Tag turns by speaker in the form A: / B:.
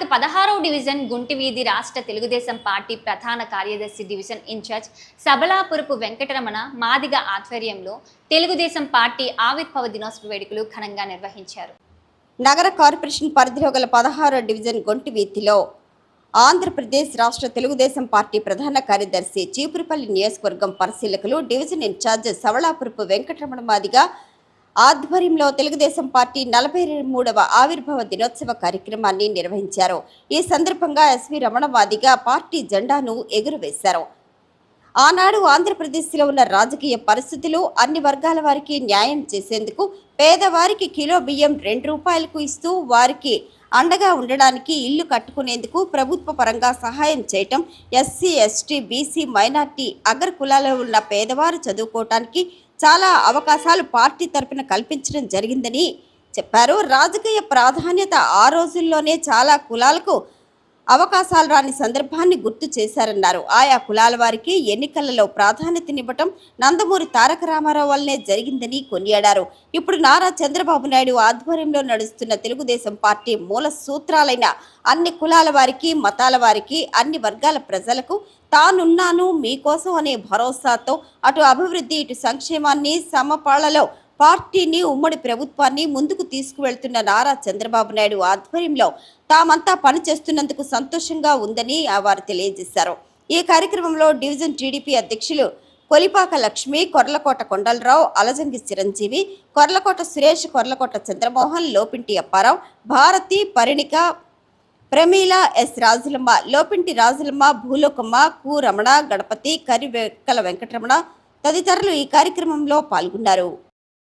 A: స్థానిక పదహారవ డివిజన్ గుంటి వీధి రాష్ట్ర తెలుగుదేశం పార్టీ ప్రధాన కార్యదర్శి డివిజన్ ఇన్ఛార్జ్ సబలాపురపు వెంకటరమణ మాదిగ ఆధ్వర్యంలో తెలుగుదేశం పార్టీ ఆవిర్భావ దినోత్సవ వేడుకలు ఘనంగా నిర్వహించారు.
B: నగర కార్పొరేషన్ పరిధిలో గల పదహారో డివిజన్ గొంటి వీధిలో ఆంధ్రప్రదేశ్ రాష్ట్ర తెలుగుదేశం పార్టీ ప్రధాన కార్యదర్శి చీపురుపల్లి నియోజకవర్గం పరిశీలకులు డివిజన్ ఇన్ఛార్జ్ సవళాపురపు వెంకటరమణ మాదిగా ఆధ్వర్యంలో తెలుగుదేశం పార్టీ నలభై మూడవ ఆవిర్భావ దినోత్సవ కార్యక్రమాన్ని నిర్వహించారు. ఈ సందర్భంగా ఎస్వి రమణవాదిగా పార్టీ జెండాను ఎగురవేశారు. ఆనాడు ఆంధ్రప్రదేశ్లో ఉన్న రాజకీయ పరిస్థితులు అన్ని వర్గాల వారికి న్యాయం చేసేందుకు పేదవారికి కిలో బియ్యం రెండు రూపాయలకు ఇస్తూ వారికి అండగా ఉండడానికి ఇల్లు కట్టుకునేందుకు ప్రభుత్వ పరంగా సహాయం చేయటం ఎస్సీ ఎస్టీ బీసీ మైనార్టీ అగ్ర కులాలలో ఉన్న పేదవారు చదువుకోవటానికి చాలా అవకాశాలు పార్టీ తరపున కల్పించడం జరిగిందని చెప్పారు. రాజకీయ ప్రాధాన్యత ఆ రోజుల్లోనే చాలా కులాలకు అవకాశాలు రాని సందర్భాన్ని గుర్తు చేశారన్నారు. ఆయా కులాల వారికి ఎన్నికలలో ప్రాధాన్యతనివ్వటం నందమూరి తారక రామారావు వల్లనే జరిగిందని కొనియాడారు. ఇప్పుడు నారా చంద్రబాబు నాయుడు ఆధ్వర్యంలో నడుస్తున్న తెలుగుదేశం పార్టీ మూల సూత్రాలైన అన్ని కులాల వారికి మతాల వారికి అన్ని వర్గాల ప్రజలకు తానున్నాను మీకోసం అనే భరోసాతో అటు అభివృద్ధి ఇటు సంక్షేమాన్ని సమపాళలో పార్టీని ఉమ్మడి ప్రభుత్వాన్ని ముందుకు తీసుకువెళ్తున్న నారా చంద్రబాబు నాయుడు ఆధ్వర్యంలో తామంతా పనిచేస్తున్నందుకు సంతోషంగా ఉందని ఆ వారు తెలియజేశారు. ఈ కార్యక్రమంలో డివిజన్ టీడీపీ అధ్యక్షులు కొలిపాక లక్ష్మి కొర్లకోట కొండలరావు అలజంగి చిరంజీవి కొర్లకోట సురేష్ కొర్లకోట చంద్రమోహన్ లోపింటి అప్పారావు భారతి పరిణిక ప్రమీల ఎస్ రాజులమ్మ లోపింటి రాజులమ్మ భూలోకమ్మ కు రమణ గణపతి కరివెక్కల వెంకటరమణ తదితరులు ఈ కార్యక్రమంలో పాల్గొన్నారు.